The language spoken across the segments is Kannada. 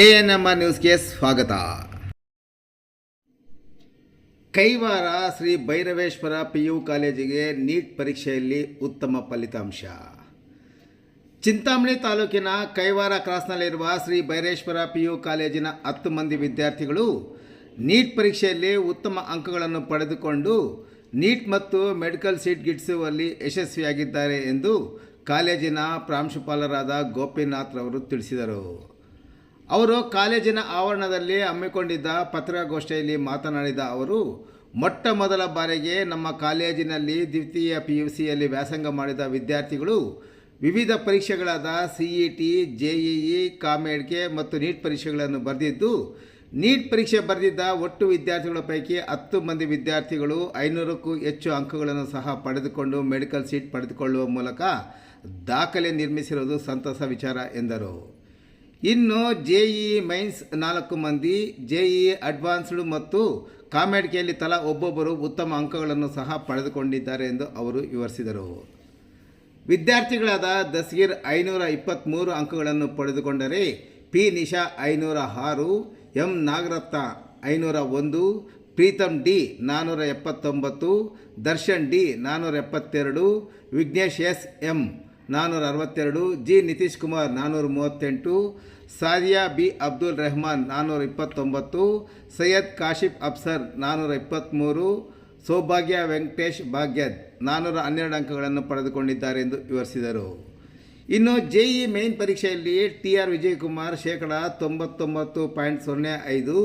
ಎ ಎನ್ ಆರ್ ನ್ಯೂಸ್ಗೆ ಸ್ವಾಗತ ಕೈವಾರ ಶ್ರೀ ಭೈರವೇಶ್ವರ ಪಿ ಯು ಕಾಲೇಜಿಗೆ ನೀಟ್ ಪರೀಕ್ಷೆಯಲ್ಲಿ ಉತ್ತಮ ಫಲಿತಾಂಶ ಚಿಂತಾಮಣಿ ತಾಲೂಕಿನ ಕೈವಾರ ಕ್ರಾಸ್ನಲ್ಲಿರುವ ಶ್ರೀ ಭೈರೇಶ್ವರ ಪಿ ಯು ಕಾಲೇಜಿನ ಹತ್ತು ಮಂದಿ ವಿದ್ಯಾರ್ಥಿಗಳು ನೀಟ್ ಪರೀಕ್ಷೆಯಲ್ಲಿ ಉತ್ತಮ ಅಂಕಗಳನ್ನು ಪಡೆದುಕೊಂಡು ನೀಟ್ ಮತ್ತು ಮೆಡಿಕಲ್ ಸೀಟ್ ಗಿಟ್ಟಿಸುವಲ್ಲಿ ಯಶಸ್ವಿಯಾಗಿದ್ದಾರೆ ಎಂದು ಕಾಲೇಜಿನ ಪ್ರಾಂಶುಪಾಲರಾದ ಗೋಪಿನಾಥ್ ಅವರು ತಿಳಿಸಿದರು ಅವರು ಕಾಲೇಜಿನ ಆವರಣದಲ್ಲಿ ಹಮ್ಮಿಕೊಂಡಿದ್ದ ಪತ್ರಿಕಾಗೋಷ್ಠಿಯಲ್ಲಿ ಮಾತನಾಡಿದ ಅವರು ಮೊಟ್ಟ ಮೊದಲ ಬಾರಿಗೆ ನಮ್ಮ ಕಾಲೇಜಿನಲ್ಲಿ ದ್ವಿತೀಯ ಪಿ ಯು ಸಿಯಲ್ಲಿ ವ್ಯಾಸಂಗ ಮಾಡಿದ ವಿದ್ಯಾರ್ಥಿಗಳು ವಿವಿಧ ಪರೀಕ್ಷೆಗಳಾದ C E T J E E COMEDK ಮತ್ತು ನೀಟ್ ಪರೀಕ್ಷೆಗಳನ್ನು ಬರೆದಿದ್ದು ನೀಟ್ ಪರೀಕ್ಷೆ ಬರೆದಿದ್ದ ಒಟ್ಟು ವಿದ್ಯಾರ್ಥಿಗಳ ಪೈಕಿ ಹತ್ತು ಮಂದಿ ವಿದ್ಯಾರ್ಥಿಗಳು ಐನೂರಕ್ಕೂ ಹೆಚ್ಚು ಅಂಕಗಳನ್ನು ಸಹ ಪಡೆದುಕೊಂಡು ಮೆಡಿಕಲ್ ಸೀಟ್ ಪಡೆದುಕೊಳ್ಳುವ ಮೂಲಕ ದಾಖಲೆ ನಿರ್ಮಿಸಿರುವುದು ಸಂತಸ ವಿಚಾರ ಎಂದರು ಇನ್ನು ಜೆ ಇ ಮೈನ್ಸ್ ನಾಲ್ಕು ಮಂದಿ ಜೆ ಇ ಅಡ್ವಾನ್ಸ್ಡ್ ಮತ್ತು ಕಾಮೆಡಿಕೆಯಲ್ಲಿ ತಲಾ ಒಬ್ಬೊಬ್ಬರು ಉತ್ತಮ ಅಂಕಗಳನ್ನು ಸಹ ಪಡೆದುಕೊಂಡಿದ್ದಾರೆ ಎಂದು ಅವರು ವಿವರಿಸಿದರು ವಿದ್ಯಾರ್ಥಿಗಳಾದ ದಸ್ಗೀರ್ ಐನೂರ ಇಪ್ಪತ್ತ್ಮೂರು ಅಂಕಗಳನ್ನು ಪಡೆದುಕೊಂಡರೆ ಪಿ ನಿಶಾ ಐನೂರ ಆರು ಎಂ ನಾಗರತ್ನ ಐನೂರ ಒಂದು ಪ್ರೀತಮ್ ಡಿ ನಾನ್ನೂರ ಎಪ್ಪತ್ತೊಂಬತ್ತು ದರ್ಶನ್ ಡಿ ನಾನ್ನೂರ ಎಪ್ಪತ್ತೆರಡು ವಿಘ್ನೇಶ್ ಎಸ್ ಎಂ ನಾನ್ನೂರ ಅರವತ್ತೆರಡು ಜಿ ನಿತೀಶ್ ಕುಮಾರ್ ನಾನ್ನೂರ ಮೂವತ್ತೆಂಟು ಸಾದಿಯಾ ಬಿ ಅಬ್ದುಲ್ ರೆಹಮಾನ್ ನಾನ್ನೂರ ಇಪ್ಪತ್ತೊಂಬತ್ತು ಸೈಯದ್ ಕಾಶಿಫ್ ಅಫ್ಸರ್ ನಾನ್ನೂರ ಇಪ್ಪತ್ತ್ಮೂರು ಸೌಭಾಗ್ಯ ವೆಂಕಟೇಶ್ ಭಾಗ್ಯದ್ ನಾನ್ನೂರ ಹನ್ನೆರಡು ಅಂಕಗಳನ್ನು ಪಡೆದುಕೊಂಡಿದ್ದಾರೆ ಎಂದು ವಿವರಿಸಿದರು ಇನ್ನು ಜೆಇ ಮೇನ್ ಪರೀಕ್ಷೆಯಲ್ಲಿ ಟಿ ಆರ್ ವಿಜಯಕುಮಾರ್ ಶೇಕಡ ತೊಂಬತ್ತೊಂಬತ್ತು ಪಾಯಿಂಟ್ ಸೊನ್ನೆ ಐದು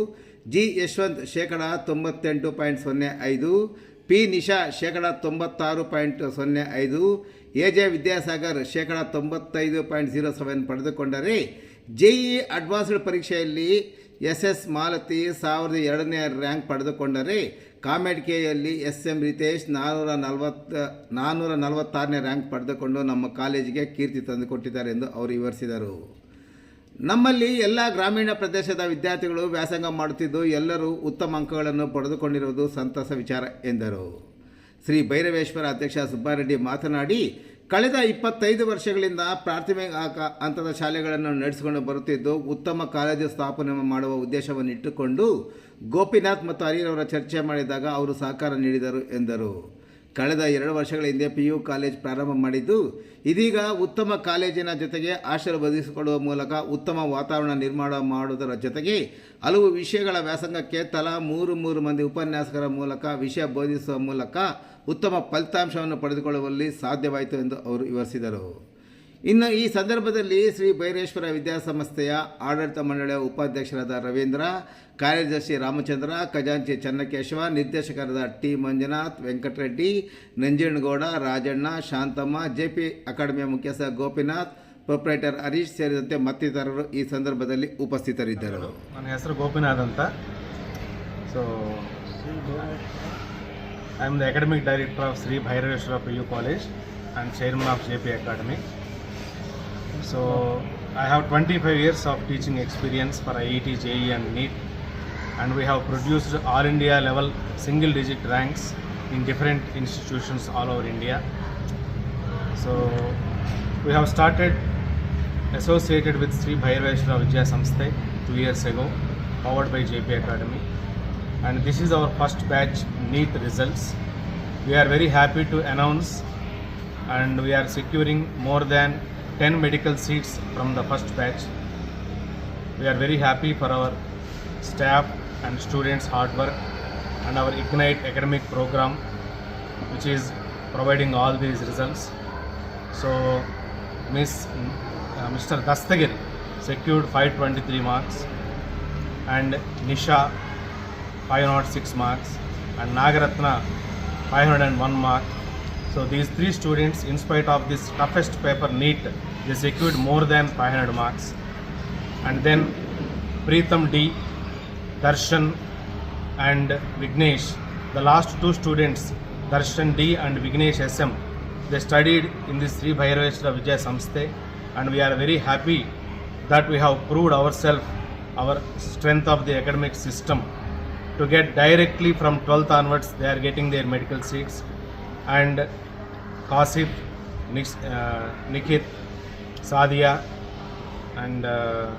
ಜಿ ಯಶವಂತ್ ಶೇಕಡ ತೊಂಬತ್ತೆಂಟು ಪಾಯಿಂಟ್ ಸೊನ್ನೆ ಐದು ಪಿ ನಿಶಾ ಶೇಕಡ ತೊಂಬತ್ತಾರು ಪಾಯಿಂಟ್ ಸೊನ್ನೆ ಐದು ಎ ಜೆ ವಿದ್ಯಾಸಾಗರ್ ಶೇಕಡ ತೊಂಬತ್ತೈದು ಪಾಯಿಂಟ್ ಜೀರೋ ಸೆವೆನ್ ಪಡೆದುಕೊಂಡರೆ ಜೆಇ ಅಡ್ವಾನ್ಸ್ಡ್ ಪರೀಕ್ಷೆಯಲ್ಲಿ ಎಸ್ ಎಸ್ ಮಾಲತಿ ಸಾವಿರದ ಎರಡನೇ ರ್ಯಾಂಕ್ ಪಡೆದುಕೊಂಡರೆ ಕಾಮೆಡ್ ಕೆಯಲ್ಲಿ ಎಸ್ ಎಂ ರಿತೇಶ್ ನಾನ್ನೂರ ನಲವತ್ತ ನಾನ್ನೂರ ನಲವತ್ತಾರನೇ ರ್ಯಾಂಕ್ ಪಡೆದುಕೊಂಡು ನಮ್ಮ ಕಾಲೇಜಿಗೆ ಕೀರ್ತಿ ತಂದುಕೊಟ್ಟಿದ್ದಾರೆ ಎಂದು ಅವರು ವಿವರಿಸಿದರು ನಮ್ಮಲ್ಲಿ ಎಲ್ಲ ಗ್ರಾಮೀಣ ಪ್ರದೇಶದ ವಿದ್ಯಾರ್ಥಿಗಳು ವ್ಯಾಸಂಗ ಮಾಡುತ್ತಿದ್ದು ಎಲ್ಲರೂ ಉತ್ತಮ ಅಂಕಗಳನ್ನು ಪಡೆದುಕೊಂಡಿರುವುದು ಸಂತಸ ವಿಚಾರ ಎಂದರು ಶ್ರೀ ಭೈರವೇಶ್ವರ ಅಧ್ಯಕ್ಷ ಸುಬ್ಬಾರೆಡ್ಡಿ ಮಾತನಾಡಿ ಕಳೆದ ಇಪ್ಪತ್ತೈದು ವರ್ಷಗಳಿಂದ ಪ್ರಾಥಮಿಕ ಹಂತದ ಶಾಲೆಗಳನ್ನು ನಡೆಸಿಕೊಂಡು ಬರುತ್ತಿದ್ದು ಉತ್ತಮ ಕಾಲೇಜು ಸ್ಥಾಪನೆ ಮಾಡುವ ಉದ್ದೇಶವನ್ನು ಇಟ್ಟುಕೊಂಡು ಗೋಪಿನಾಥ್ ಮತ್ತು ಹರಿಯರವರ ಚರ್ಚೆ ಮಾಡಿದಾಗ ಅವರು ಸಹಕಾರ ನೀಡಿದರು ಎಂದರು ಕಳೆದ ಎರಡು ವರ್ಷಗಳ ಹಿಂದೆ ಪಿ ಯು ಕಾಲೇಜ್ ಪ್ರಾರಂಭ ಮಾಡಿದ್ದು ಇದೀಗ ಉತ್ತಮ ಕಾಲೇಜಿನ ಜೊತೆಗೆ ಆಶೀರ್ವದಿಸಿಕೊಳ್ಳುವ ಮೂಲಕ ಉತ್ತಮ ವಾತಾವರಣ ನಿರ್ಮಾಣ ಮಾಡುವುದರ ಜೊತೆಗೆ ಹಲವು ವಿಷಯಗಳ ವ್ಯಾಸಂಗಕ್ಕೆ ತಲಾ ಮೂರು ಮೂರು ಮಂದಿ ಉಪನ್ಯಾಸಕರ ಮೂಲಕ ವಿಷಯ ಬೋಧಿಸುವ ಮೂಲಕ ಉತ್ತಮ ಫಲಿತಾಂಶವನ್ನು ಪಡೆದುಕೊಳ್ಳುವಲ್ಲಿ ಸಾಧ್ಯವಾಯಿತು ಎಂದು ಅವರು ವಿವರಿಸಿದರು ಇನ್ನು ಈ ಸಂದರ್ಭದಲ್ಲಿ ಶ್ರೀ ಭೈರೇಶ್ವರ ವಿದ್ಯಾಸಂಸ್ಥೆಯ ಆಡಳಿತ ಮಂಡಳಿಯ ಉಪಾಧ್ಯಕ್ಷರಾದ ರವೀಂದ್ರ ಕಾರ್ಯದರ್ಶಿ ರಾಮಚಂದ್ರ ಖಜಾಂಚಿ ಚನ್ನಕೇಶವ ನಿರ್ದೇಶಕರಾದ T Manjunath Venkatareddy Nanjanagowda Rajanna Shanthamma J P ಅಕಾಡೆಮಿಯ ಮುಖ್ಯಸ್ಥ ಗೋಪಿನಾಥ್ ಪ್ರೊಪ್ರೈಟರ್ ಹರೀಶ್ ಸೇರಿದಂತೆ ಮತ್ತಿತರರು ಈ ಸಂದರ್ಭದಲ್ಲಿ ಉಪಸ್ಥಿತರಿದ್ದರು ನನ್ನ ಹೆಸರು ಗೋಪಿನಾಥ್ ಅಂತ so I am the academic director of Shri Bhairaveshwara P U college and chairman of J P academy So I have 25 years of teaching experience for IIT, JE and NEET and we have produced all India level single digit ranks in different institutions all over India. So we have started associated with Sri Bhairveshwara Vidya Samstha two years ago powered by JP Academy and this is our first batch NEET results. We are very happy to announce and we are securing more than 10 medical seats from the first batch. We are very happy for our staff and students' hard work and our Ignite academic program, which is providing all these results. So Mr. Uh, Dastagir secured 523 marks, and Nisha 506 marks, and Nagaratna 501 marks. So these three students, in spite of this toughest paper NEET, they secured more than 500 marks. And then Pritham D, Darshan and Vignesh, the last two students, Darshan D and Vignesh SM, they studied in this Sri Bhairaveshwara Vijaya Samste and we are very happy that we have proved ourselves, our strength of the academic system to get directly from 12th onwards they are getting their medical seats and Kasif, uh, Nikit. Sadia and uh,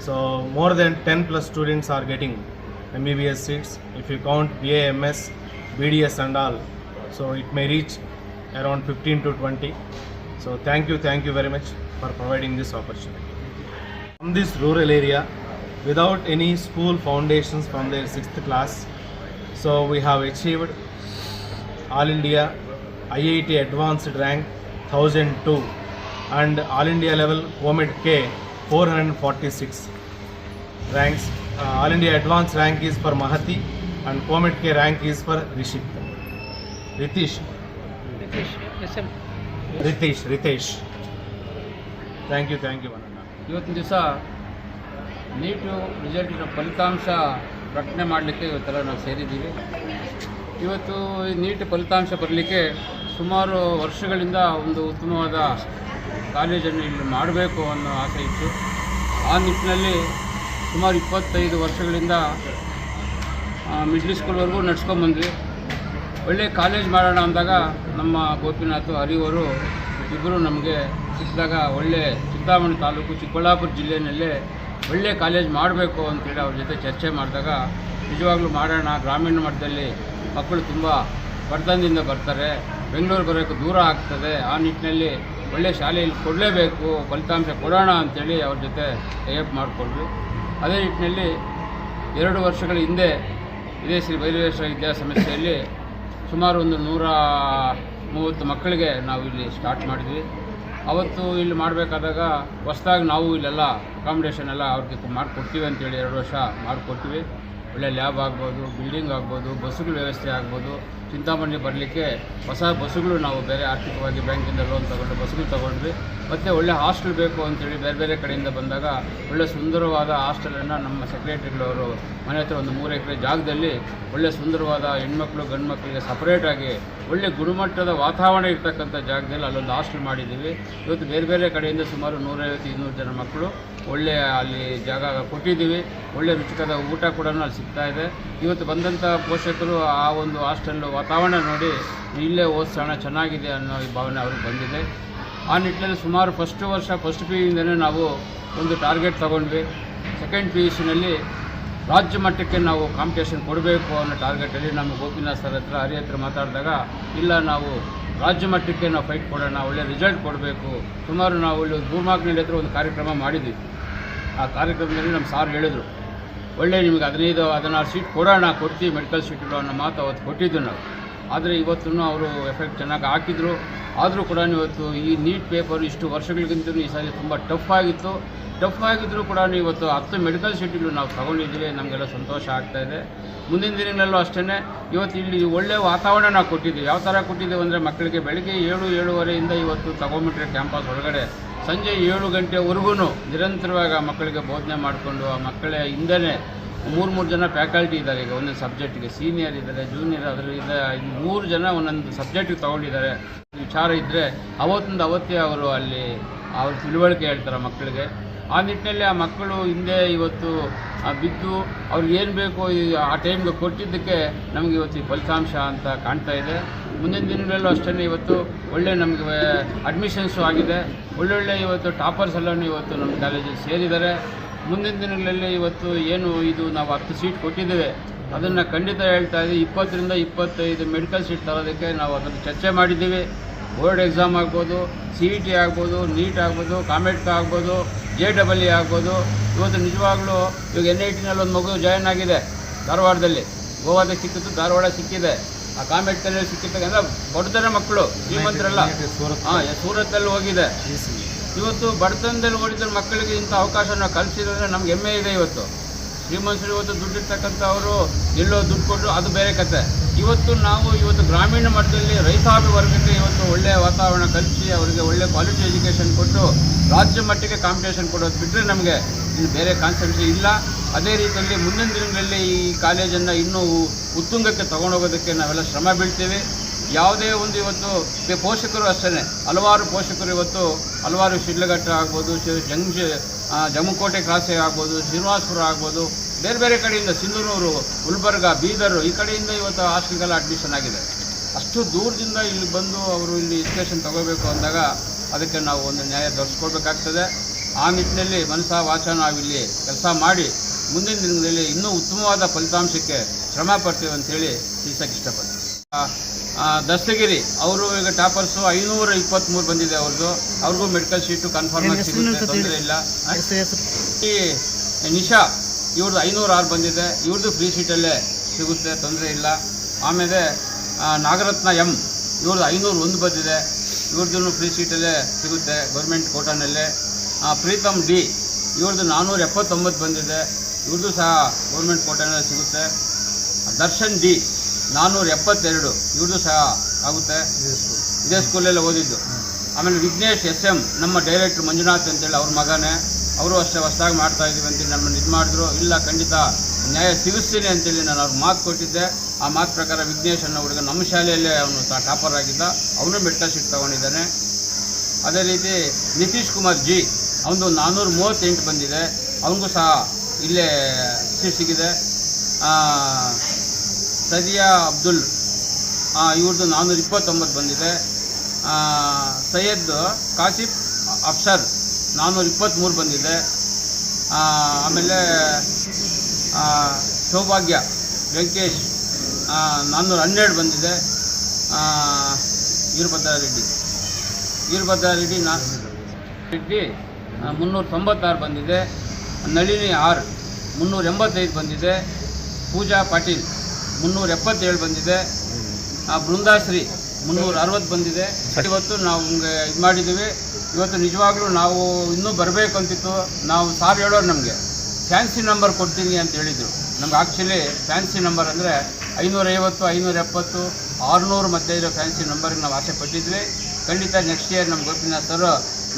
So more than 10 plus students are getting MBBS seats. If you count BAMS, BDS and all, so it may reach around 15 to 20. So thank you, thank you very much for providing this opportunity. From this rural area, without any school foundations from their 6th class, so we have achieved All India IIT Advanced rank 1002 and All India level COMED K 446 ranks. Uh, All India Advanced rank is for Mahati and COMED K rank is for Rishi. Ritish. Ritesh. Ritesh. Thank you, thank you, Vananda. ಇವತ್ತಿನ ದಿವಸ ನೀಟು ರಿಸಲ್ಟಿನ ಫಲಿತಾಂಶ ಪ್ರಕಟಣೆ ಮಾಡಲಿಕ್ಕೆ ಇವತ್ತೆಲ್ಲ ನಾವು ಸೇರಿದ್ದೀವಿ ಇವತ್ತು ನೀಟ್ ಫಲಿತಾಂಶ ಬರಲಿಕ್ಕೆ ಸುಮಾರು ವರ್ಷಗಳಿಂದ ಒಂದು ಉತ್ತಮವಾದ ಕಾಲೇಜನ್ನು ಇಲ್ಲಿ ಮಾಡಬೇಕು ಅನ್ನೋ ಆಸೆ ಇತ್ತು ಆ ನಿಟ್ಟಿನಲ್ಲಿ ಸುಮಾರು ಇಪ್ಪತ್ತೈದು ವರ್ಷಗಳಿಂದ ಮಿಡ್ಲ್ ಸ್ಕೂಲ್ವರೆಗೂ ನಡ್ಸ್ಕೊಂಬಂದ್ವಿ ಒಳ್ಳೆಯ ಕಾಲೇಜ್ ಮಾಡೋಣ ಅಂದಾಗ ನಮ್ಮ ಗೋಪಿನಾಥ್ ಹರಿವರು ಇಬ್ಬರು ನಮಗೆ ಸಿಕ್ಕಿದಾಗ ಒಳ್ಳೆ ಚಿಂತಾಮಣಿ ತಾಲೂಕು ಚಿಕ್ಕಬಳ್ಳಾಪುರ ಜಿಲ್ಲೆಯಲ್ಲೇ ಒಳ್ಳೆಯ ಕಾಲೇಜ್ ಮಾಡಬೇಕು ಅಂತೇಳಿ ಅವ್ರ ಜೊತೆ ಚರ್ಚೆ ಮಾಡಿದಾಗ ನಿಜವಾಗ್ಲೂ ಮಾಡೋಣ ಗ್ರಾಮೀಣ ಮಟ್ಟದಲ್ಲಿ ಮಕ್ಕಳು ತುಂಬ ಬಡತನದಿಂದ ಬರ್ತಾರೆ ಬೆಂಗಳೂರು ಬರೋಕ್ಕೆ ದೂರ ಆಗ್ತದೆ ಆ ನಿಟ್ಟಿನಲ್ಲಿ ಒಳ್ಳೆಯ ಶಾಲೆಯಲ್ಲಿ ಕೊಡಲೇಬೇಕು ಫಲಿತಾಂಶ ಕೊಡೋಣ ಅಂಥೇಳಿ ಅವ್ರ ಜೊತೆ ಟೈಅಪ್ ಮಾಡಿಕೊಂಡ್ವಿ ಅದೇ ನಿಟ್ಟಿನಲ್ಲಿ ಎರಡು ವರ್ಷಗಳ ಹಿಂದೆ ಇದೇ ಶ್ರೀ ವಿದ್ಯಾ ವಿದ್ಯಾಸಂಸ್ಥೆಯಲ್ಲಿ ಸುಮಾರು ಒಂದು ನೂರ ಮೂವತ್ತು ಮಕ್ಕಳಿಗೆ ನಾವು ಇಲ್ಲಿ ಸ್ಟಾರ್ಟ್ ಮಾಡಿದ್ವಿ ಅವತ್ತು ಇಲ್ಲಿ ಮಾಡಬೇಕಾದಾಗ ಹೊಸದಾಗಿ ನಾವು ಇಲ್ಲೆಲ್ಲ ಅಕಾಮಿಡೇಷನ್ ಎಲ್ಲ ಅವ್ರಿಗೆ ಮಾಡಿಕೊಡ್ತೀವಿ ಅಂತೇಳಿ ಎರಡು ವರ್ಷ ಮಾಡಿಕೊಡ್ತೀವಿ ಒಳ್ಳೆ ಲ್ಯಾಬ್ ಆಗ್ಬೋದು ಬಿಲ್ಡಿಂಗ್ ಆಗ್ಬೋದು ಬಸ್ಸುಗಳ ವ್ಯವಸ್ಥೆ ಆಗ್ಬೋದು ಚಿಂತಾಮಣಿ ಬರಲಿಕ್ಕೆ ಹೊಸ ಬಸ್ಸುಗಳು ನಾವು ಬೇರೆ ಆರ್ಥಿಕವಾಗಿ ಬ್ಯಾಂಕಿಂದ ಲೋನ್ ತೊಗೊಂಡು ಬಸ್ಸುಗಳು ತೊಗೊಂಡ್ವಿ ಮತ್ತು ಒಳ್ಳೆ ಹಾಸ್ಟೆಲ್ ಬೇಕು ಅಂತೇಳಿ ಬೇರೆ ಬೇರೆ ಕಡೆಯಿಂದ ಬಂದಾಗ ಒಳ್ಳೆ ಸುಂದರವಾದ ಹಾಸ್ಟೆಲನ್ನು ನಮ್ಮ ಸೆಕ್ರೆಟರಿಗಳವರು ಮನೆ ಹತ್ರ ಒಂದು ಮೂರು ಎಕರೆ ಜಾಗದಲ್ಲಿ ಒಳ್ಳೆ ಸುಂದರವಾದ ಹೆಣ್ಮಕ್ಳು ಗಂಡು ಮಕ್ಕಳಿಗೆ ಸಪ್ರೇಟಾಗಿ ಒಳ್ಳೆ ಗುಣಮಟ್ಟದ ವಾತಾವರಣ ಇರ್ತಕ್ಕಂಥ ಜಾಗದಲ್ಲಿ ಅಲ್ಲೊಂದು ಹಾಸ್ಟೆಲ್ ಮಾಡಿದ್ದೀವಿ ಇವತ್ತು ಬೇರೆ ಬೇರೆ ಕಡೆಯಿಂದ ಸುಮಾರು ನೂರೈವತ್ತು ಇನ್ನೂರು ಜನ ಮಕ್ಕಳು ಒಳ್ಳೆಯ ಅಲ್ಲಿ ಜಾಗ ಕೊಟ್ಟಿದ್ದೀವಿ ಒಳ್ಳೆ ರುಚಿಕರ ಊಟ ಕೂಡ ಅಲ್ಲಿ ಸಿಗ್ತಾ ಇದೆ ಇವತ್ತು ಬಂದಂಥ ಪೋಷಕರು ಆ ಒಂದು ಹಾಸ್ಟೆಲ್ ವಾತಾವರಣ ನೋಡಿ ಇಲ್ಲೇ ಓದಿಸೋಣ ಚೆನ್ನಾಗಿದೆ ಅನ್ನೋ ಈ ಭಾವನೆ ಅವ್ರಿಗೆ ಬಂದಿದೆ ಆ ನಿಟ್ಟಿನಲ್ಲಿ ಸುಮಾರು ಫಸ್ಟ್ ವರ್ಷ ಫಸ್ಟ್ ಪಿ ಯುಯಿಂದಲೇ ನಾವು ಒಂದು ಟಾರ್ಗೆಟ್ ತಗೊಂಡ್ವಿ ಸೆಕೆಂಡ್ ಪಿ ಯು e ಸಿನಲ್ಲಿ ರಾಜ್ಯ ಮಟ್ಟಕ್ಕೆ ನಾವು ಕಾಂಪಿಟೇಷನ್ ಕೊಡಬೇಕು ಅನ್ನೋ ಟಾರ್ಗೆಟಲ್ಲಿ ನಮ್ಮ ಗೋಪಿನಾಥ್ ಸರ್ ಹತ್ರ ಹರಿ ಹತ್ರ ಮಾತಾಡಿದಾಗ ಇಲ್ಲ ನಾವು ರಾಜ್ಯ ಮಟ್ಟಕ್ಕೆ ನಾವು ಫೈಟ್ ಕೊಡೋಣ ಒಳ್ಳೆ ರಿಸಲ್ಟ್ ಕೊಡಬೇಕು ಸುಮಾರು ನಾವು ಒಳ್ಳೆಯ ಮೂರು ಹತ್ರ ಒಂದು ಕಾರ್ಯಕ್ರಮ ಮಾಡಿದ್ವಿ ಆ ಕಾರ್ಯಕ್ರಮದಲ್ಲಿ ನಮ್ಮ ಸಾರ್ ಹೇಳಿದರು ಒಳ್ಳೆ ನಿಮಗೆ ಹದಿನೈದು ಹದಿನಾರು ಸೀಟ್ ಕೊಡೋಣ ಕೊಡ್ತೀವಿ ಮೆಡಿಕಲ್ ಸೀಟ್ಗಳು ಅನ್ನೋ ಮಾತು ಅವತ್ತು ಕೊಟ್ಟಿದ್ದು ನಾವು ಆದರೆ ಇವತ್ತೂ ಅವರು ಎಫೆಕ್ಟ್ ಚೆನ್ನಾಗಿ ಹಾಕಿದರು ಆದರೂ ಕೂಡ ಇವತ್ತು ಈ ನೀಟ್ ಪೇಪರ್ ಇಷ್ಟು ವರ್ಷಗಳಿಗಿಂತ ಈ ಸಾರಿ ತುಂಬ ಟಫ್ ಆಗಿತ್ತು ಟಫ್ ಆಗಿದ್ದರೂ ಕೂಡ ಇವತ್ತು ಹತ್ತು ಮೆಡಿಕಲ್ ಸೀಟ್ಗಳು ನಾವು ತೊಗೊಂಡಿದ್ದೀವಿ ನಮಗೆಲ್ಲ ಸಂತೋಷ ಆಗ್ತಾಯಿದೆ ಮುಂದಿನ ದಿನಗಳಲ್ಲೂ ಅಷ್ಟೇ ಇವತ್ತು ಇಲ್ಲಿ ಒಳ್ಳೆ ವಾತಾವರಣ ನಾವು ಕೊಟ್ಟಿದ್ದೀವಿ ಯಾವ ಥರ ಕೊಟ್ಟಿದ್ದೀವಿ ಅಂದರೆ ಮಕ್ಕಳಿಗೆ ಬೆಳಗ್ಗೆ ಏಳು ಏಳುವರೆಯಿಂದ ಇವತ್ತು ತಗೊಂಬಿಟ್ರೆ ಕ್ಯಾಂಪಸ್ ಒಳಗಡೆ ಸಂಜೆ ಏಳು ಗಂಟೆವರೆಗೂ ನಿರಂತರವಾಗಿ ಆ ಮಕ್ಕಳಿಗೆ ಬೋಧನೆ ಮಾಡಿಕೊಂಡು ಆ ಮಕ್ಕಳ ಹಿಂದೆ ಮೂರು ಮೂರು ಜನ ಫ್ಯಾಕಲ್ಟಿ ಇದ್ದಾರೆ ಈಗ ಒಂದೊಂದು ಸಬ್ಜೆಕ್ಟ್ಗೆ ಸೀನಿಯರ್ ಇದ್ದಾರೆ ಜೂನಿಯರ್ ಅದರಿಂದ ಮೂರು ಜನ ಒಂದೊಂದು ಸಬ್ಜೆಕ್ಟಿಗೆ ತೊಗೊಂಡಿದ್ದಾರೆ ವಿಚಾರ ಇದ್ದರೆ ಅವತ್ತಿಂದ ಅವತ್ತೇ ಅವರು ಅಲ್ಲಿ ಅವ್ರ ತಿಳುವಳಿಕೆ ಹೇಳ್ತಾರೆ ಮಕ್ಕಳಿಗೆ ಆ ನಿಟ್ಟಿನಲ್ಲಿ ಆ ಮಕ್ಕಳು ಹಿಂದೆ ಇವತ್ತು ಬಿದ್ದು ಅವ್ರಿಗೆ ಏನು ಬೇಕೋ ಆ ಟೈಮ್ಗೆ ಕೊಟ್ಟಿದ್ದಕ್ಕೆ ನಮಗೆ ಇವತ್ತು ಈ ಫಲಿತಾಂಶ ಅಂತ ಕಾಣ್ತಾ ಇದೆ ಮುಂದಿನ ದಿನಗಳಲ್ಲೂ ಅಷ್ಟೇ ಇವತ್ತು ಒಳ್ಳೆ ನಮಗೆ ಅಡ್ಮಿಷನ್ಸು ಆಗಿದೆ ಒಳ್ಳೊಳ್ಳೆ ಇವತ್ತು ಟಾಪರ್ಸ್ ಎಲ್ಲನೂ ಇವತ್ತು ನಮ್ಮ ಕಾಲೇಜಲ್ಲಿ ಸೇರಿದ್ದಾರೆ ಮುಂದಿನ ದಿನಗಳಲ್ಲಿ ಇವತ್ತು ಏನು ಇದು ನಾವು ಹತ್ತು ಸೀಟ್ ಕೊಟ್ಟಿದ್ದೇವೆ ಅದನ್ನು ಖಂಡಿತ ಹೇಳ್ತಾ ಇದ್ದೀವಿ ಇಪ್ಪತ್ತರಿಂದ ಇಪ್ಪತ್ತೈದು ಮೆಡಿಕಲ್ ಸೀಟ್ ತರೋದಕ್ಕೆ ನಾವು ಅದನ್ನು ಚರ್ಚೆ ಮಾಡಿದ್ದೀವಿ ಬೋರ್ಡ್ ಎಕ್ಸಾಮ್ ಆಗ್ಬೋದು ಸಿ ಇ ಟಿ ಆಗ್ಬೋದು ನೀಟ್ ಆಗ್ಬೋದು ಕಾಮೆಟ್ಕ ಆಗ್ಬೋದು ಜೆ ಡಬಲ್ ಇ ಆಗ್ಬೋದು ಇವತ್ತು ನಿಜವಾಗ್ಲೂ ಇವಾಗ ಎನ್ ಐ ಟಿನಲ್ಲಿ ಒಂದು ಮಗು ಜಾಯ್ನ್ ಆಗಿದೆ ಧಾರವಾಡದಲ್ಲಿ ಗೋವಾದ ಸಿಕ್ಕಿದ್ದು ಧಾರವಾಡ ಸಿಕ್ಕಿದೆ ಆ ಕಾಮೆಂಟ್ನಲ್ಲಿ ಸಿಕ್ಕಿರ್ತಕ್ಕಂಥ ಬಡತನ ಮಕ್ಕಳು ಶ್ರೀಮಂತರಲ್ಲ ಹಾಂ ಸೂರತ್ನಲ್ಲಿ ಹೋಗಿದೆ ಇವತ್ತು ಬಡತನದಲ್ಲಿ ಓಡಿದ ಮಕ್ಕಳಿಗೆ ಇಂಥ ಅವಕಾಶ ನಾವು ಕಲಿಸಿದ್ರೆ ನಮ್ಗೆ ಹೆಮ್ಮೆ ಇದೆ ಇವತ್ತು ಶ್ರೀಮಂತರು ಇವತ್ತು ದುಡ್ಡಿರ್ತಕ್ಕಂಥವರು ಎಲ್ಲೋ ದುಡ್ಡು ಕೊಟ್ಟರು ಅದು ಬೇರೆ ಕತೆ ಇವತ್ತು ನಾವು ಇವತ್ತು ಗ್ರಾಮೀಣ ಮಟ್ಟದಲ್ಲಿ ರೈತಾಪಿ ವರ್ಗಕ್ಕೆ ಇವತ್ತು ಒಳ್ಳೆಯ ವಾತಾವರಣ ಕಲ್ಪಿಸಿ ಅವರಿಗೆ ಒಳ್ಳೆ ಕ್ವಾಲಿಟಿ ಎಜುಕೇಷನ್ ಕೊಟ್ಟು ರಾಜ್ಯ ಮಟ್ಟಿಗೆ ಕಾಂಪಿಟೇಷನ್ ಕೊಡೋದು ಬಿಟ್ಟರೆ ನಮಗೆ ಇನ್ನು ಬೇರೆ ಕಾನ್ಸೆಪ್ಟ್ಸ್ ಇಲ್ಲ ಅದೇ ರೀತಿಯಲ್ಲಿ ಮುಂದಿನ ದಿನಗಳಲ್ಲಿ ಈ ಕಾಲೇಜನ್ನು ಇನ್ನೂ ಉತ್ತುಂಗಕ್ಕೆ ತೊಗೊಂಡೋಗೋದಕ್ಕೆ ನಾವೆಲ್ಲ ಶ್ರಮ ಬೀಳ್ತೀವಿ ಯಾವುದೇ ಒಂದು ಇವತ್ತು ಪೋಷಕರು ಅಷ್ಟೇ ಹಲವಾರು ಪೋಷಕರು ಇವತ್ತು ಹಲವಾರು ಶಿಡ್ಲಘಟ್ಟ ಆಗ್ಬೋದು ಜಂಗ್ ಜಮುಕೋಟೆ ಕ್ರಾಸೆ ಆಗ್ಬೋದು ಶ್ರೀನಿವಾಸಪುರ ಆಗ್ಬೋದು ಬೇರೆ ಬೇರೆ ಕಡೆಯಿಂದ ಸಿಂಧನೂರು ಗುಲ್ಬರ್ಗ ಬೀದರು ಈ ಕಡೆಯಿಂದ ಇವತ್ತು ಹಾಸ್ಟೆಲ್ಗೆಲ್ಲ ಅಡ್ಮಿಷನ್ ಆಗಿದೆ ಅಷ್ಟು ದೂರದಿಂದ ಇಲ್ಲಿ ಬಂದು ಅವರು ಇಲ್ಲಿ ಎಜುಕೇಷನ್ ತಗೋಬೇಕು ಅಂದಾಗ ಅದಕ್ಕೆ ನಾವು ಒಂದು ನ್ಯಾಯ ದೊರಕಿಸ್ಕೊಳ್ಬೇಕಾಗ್ತದೆ ಆ ನಿಟ್ಟಿನಲ್ಲಿ ಮನಸ್ಸ ವಾಚ ನಾವಿಲ್ಲಿ ಕೆಲಸ ಮಾಡಿ ಮುಂದಿನ ದಿನಗಳಲ್ಲಿ ಇನ್ನೂ ಉತ್ತಮವಾದ ಫಲಿತಾಂಶಕ್ಕೆ ಶ್ರಮ ಪಡ್ತೀವಿ ಅಂತೇಳಿ ತಿಳಿಸೋಕೆ ಇಷ್ಟಪಡ್ತೀವಿ ದಸ್ತಗಿರಿ ಅವರು ಈಗ ಟಾಪರ್ಸು ಐನೂರ ಇಪ್ಪತ್ತ್ಮೂರು ಬಂದಿದೆ ಅವ್ರದ್ದು ಅವ್ರಿಗೂ ಮೆಡಿಕಲ್ ಶೀಟು ಕನ್ಫರ್ಮ್ ಆಗಿ ತೊಂದರೆ ಇಲ್ಲ ಈ ನಿಶಾ ಇವ್ರದ್ದು ಐನೂರು ಆರು ಬಂದಿದೆ ಇವ್ರದ್ದು ಫ್ರೀ ಸೀಟಲ್ಲೇ ಸಿಗುತ್ತೆ ತೊಂದರೆ ಇಲ್ಲ ಆಮೇಲೆ ನಾಗರತ್ನ ಎಂ ಇವ್ರದ್ದು ಐನೂರು ಒಂದು ಬಂದಿದೆ ಇವ್ರದ್ದು ಫ್ರೀ ಸೀಟಲ್ಲೇ ಸಿಗುತ್ತೆ ಗೌರ್ಮೆಂಟ್ ಕೋಟಾನಲ್ಲೇ ಪ್ರೀತಮ್ ಡಿ ಇವ್ರದ್ದು ನಾನ್ನೂರ ಎಪ್ಪತ್ತೊಂಬತ್ತು ಬಂದಿದೆ ಇವ್ರದ್ದು ಸಹ ಗೌರ್ಮೆಂಟ್ ಕೋಟಾನಲ್ಲೇ ಸಿಗುತ್ತೆ ದರ್ಶನ್ ಡಿ ನಾನ್ನೂರ ಎಪ್ಪತ್ತೆರಡು ಇವ್ರದ್ದು ಸಹ ಆಗುತ್ತೆ ಇದೇ ಸ್ಕೂಲಲ್ಲೇ ಓದಿದ್ದು ಆಮೇಲೆ ವಿಘ್ನೇಶ್ ಎಸ್ ಎಮ್ ನಮ್ಮ ಡೈರೆಕ್ಟ್ರ್ ಮಂಜುನಾಥ್ ಅಂತೇಳಿ ಅವ್ರ ಮಗನೇ ಅವರು ಅಷ್ಟೇ ಹೊಸದಾಗಿ ಮಾಡ್ತಾ ಇದ್ದೀವಿ ಅಂತೇಳಿ ನಮ್ಮನ್ನು ಇದು ಮಾಡಿದ್ರು ಇಲ್ಲ ಖಂಡಿತ ನ್ಯಾಯ ಸಿಗಿಸ್ತೀನಿ ಅಂತೇಳಿ ನಾನು ಅವ್ರಿಗೆ ಮಾತು ಕೊಟ್ಟಿದ್ದೆ ಆ ಮಾತು ಪ್ರಕಾರ ವಿಘ್ನೇಶ್ ಅನ್ನೋ ಹುಡುಗ ನಮ್ಮ ಶಾಲೆಯಲ್ಲೇ ಅವನು ಟಾಪರ್ ಆಗಿದ್ದ ಅವನು ಸೀಟ್ ತಗೊಂಡಿದ್ದಾನೆ ಅದೇ ರೀತಿ ನಿತೀಶ್ ಕುಮಾರ್ ಜಿ ಅವನು ನಾನ್ನೂರು ಮೂವತ್ತೆಂಟು ಬಂದಿದೆ ಅವನಿಗೂ ಸಹ ಇಲ್ಲೇ ಸೀಟ್ ಸಿಕ್ಕಿದೆ ಸದಿಯಾ ಅಬ್ದುಲ್ ಇವ್ರದ್ದು ನಾನ್ನೂರ ಇಪ್ಪತ್ತೊಂಬತ್ತು ಬಂದಿದೆ ಸೈಯದ್ ಕಾಸಿಫ್ ಅಫ್ಸರ್ ನಾನ್ನೂರ ಇಪ್ಪತ್ತ್ಮೂರು ಬಂದಿದೆ ಆಮೇಲೆ ಸೌಭಾಗ್ಯ ವೆಂಕಟೇಶ್ ನಾನ್ನೂರ ಹನ್ನೆರಡು ಬಂದಿದೆ ವೀರಭದ್ರ ರೆಡ್ಡಿ ವೀರಭದ್ರ ರೆಡ್ಡಿ ನಾ ರೆಡ್ಡಿ ಮುನ್ನೂರ ತೊಂಬತ್ತಾರು ಬಂದಿದೆ ನಳಿನಿ ಆರ್ ಮುನ್ನೂರ ಎಂಬತ್ತೈದು ಬಂದಿದೆ ಪೂಜಾ ಪಾಟೀಲ್ ಮುನ್ನೂರ ಎಪ್ಪತ್ತೇಳು ಬಂದಿದೆ ಬೃಂದಾಶ್ರೀ ಮುನ್ನೂರ ಅರವತ್ತು ಬಂದಿದೆ ಇವತ್ತು ನಾವು ಇದು ಮಾಡಿದ್ದೀವಿ ಇವತ್ತು ನಿಜವಾಗ್ಲೂ ನಾವು ಇನ್ನೂ ಬರಬೇಕಂತಿತ್ತು ನಾವು ಸಾರ್ ಹೇಳೋರು ನಮಗೆ ಫ್ಯಾನ್ಸಿ ನಂಬರ್ ಕೊಡ್ತೀನಿ ಅಂತ ಹೇಳಿದರು ನಮ್ಗೆ ಆ್ಯಕ್ಚುಲಿ ಫ್ಯಾನ್ಸಿ ನಂಬರ್ ಅಂದರೆ ಐನೂರೈವತ್ತು ಐನೂರ ಎಪ್ಪತ್ತು ಆರುನೂರು ಮಧ್ಯೆ ಇರೋ ಫ್ಯಾನ್ಸಿ ನಂಬರಿಗೆ ನಾವು ಆಸೆ ಪಟ್ಟಿದ್ವಿ ಖಂಡಿತ ನೆಕ್ಸ್ಟ್ ಇಯರ್ ನಮ್ಮ ಗೋಪಿನ ಸರ್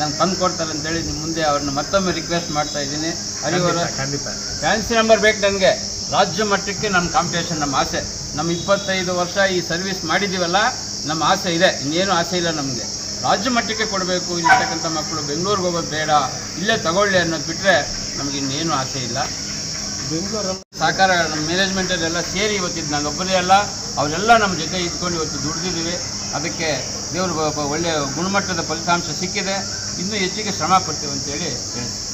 ನಾನು ತಂದು ಕೊಡ್ತಾರೆ ಅಂತೇಳಿ ನಿಮ್ಮ ಮುಂದೆ ಅವ್ರನ್ನ ಮತ್ತೊಮ್ಮೆ ರಿಕ್ವೆಸ್ಟ್ ಮಾಡ್ತಾ ಇದ್ದೀನಿ ಹರಿವರ ಖಂಡಿತ ಫ್ಯಾನ್ಸಿ ನಂಬರ್ ಬೇಕು ನನಗೆ ರಾಜ್ಯ ಮಟ್ಟಕ್ಕೆ ನಮ್ಮ ಕಾಂಪಿಟೇಷನ್ ನಮ್ಮ ಆಸೆ ನಮ್ಮ ಇಪ್ಪತ್ತೈದು ವರ್ಷ ಈ ಸರ್ವಿಸ್ ಮಾಡಿದ್ದೀವಲ್ಲ ನಮ್ಮ ಆಸೆ ಇದೆ ಇನ್ನೇನು ಆಸೆ ಇಲ್ಲ ನಮಗೆ ರಾಜ್ಯ ಮಟ್ಟಕ್ಕೆ ಕೊಡಬೇಕು ಇಲ್ಲಿರ್ತಕ್ಕಂಥ ಮಕ್ಕಳು ಬೆಂಗಳೂರಿಗೆ ಹೋಗೋದು ಬೇಡ ಇಲ್ಲೇ ತಗೊಳ್ಳಿ ಅನ್ನೋದು ಬಿಟ್ಟರೆ ನಮಗೆ ಇನ್ನೇನು ಆಸೆ ಇಲ್ಲ ಬೆಂಗಳೂರು ಸಹಕಾರ ನಮ್ಮ ಮ್ಯಾನೇಜ್ಮೆಂಟಲ್ಲೆಲ್ಲ ಸೇರಿ ಇವತ್ತಿದ್ದು ನಾನೊಬ್ಬರೇ ಅಲ್ಲ ಅವರೆಲ್ಲ ನಮ್ಮ ಜೊತೆ ಇದ್ಕೊಂಡು ಇವತ್ತು ದುಡಿದಿದ್ದೀವಿ ಅದಕ್ಕೆ ದೇವರು ಒಳ್ಳೆಯ ಗುಣಮಟ್ಟದ ಫಲಿತಾಂಶ ಸಿಕ್ಕಿದೆ ಇನ್ನೂ ಹೆಚ್ಚಿಗೆ ಶ್ರಮ ಪಡ್ತೀವಿ ಅಂತೇಳಿ ಹೇಳ್ತೀವಿ